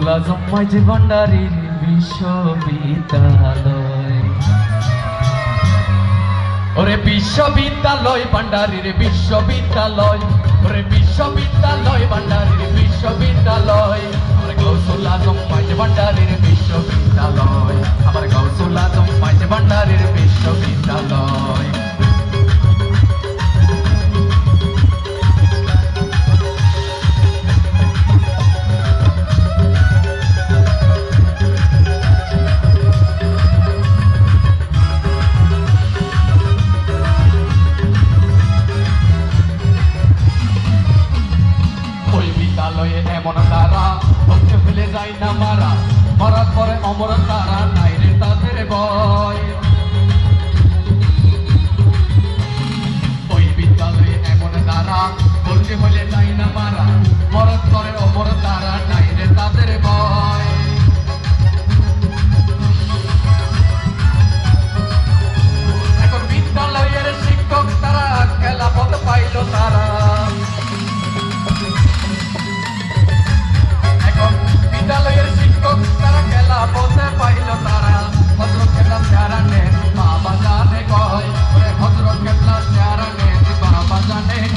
দোলা জম্মাইজ ভণ্ডারীর বিশ্ববিদ্যালয়। ওরে বিশ্ববিদ্যালয়, ভান্ডারীর বিশ্ববিদ্যালয়। ওরে বিশ্ববিদ্যালয়, ভান্ডারীর বিশ্ববিদ্যালয়। ওরে গৌসুল আজম মাঝে ভান্ডারীর বিশ্ববিদ্যালয়। আমার গৌসুল আজম মাঝে ভান্ডারীর বিশ্ববিদ্যালয়। হয়ে এমন তারা, ভক্তি ফেলে যায় না মারা। মরার পরে অমর তারা, নাই রে তাদের বয় ওই বিদ্যালয়ে এমন তারা, ভর্তি হলে যায় না মারা।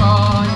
for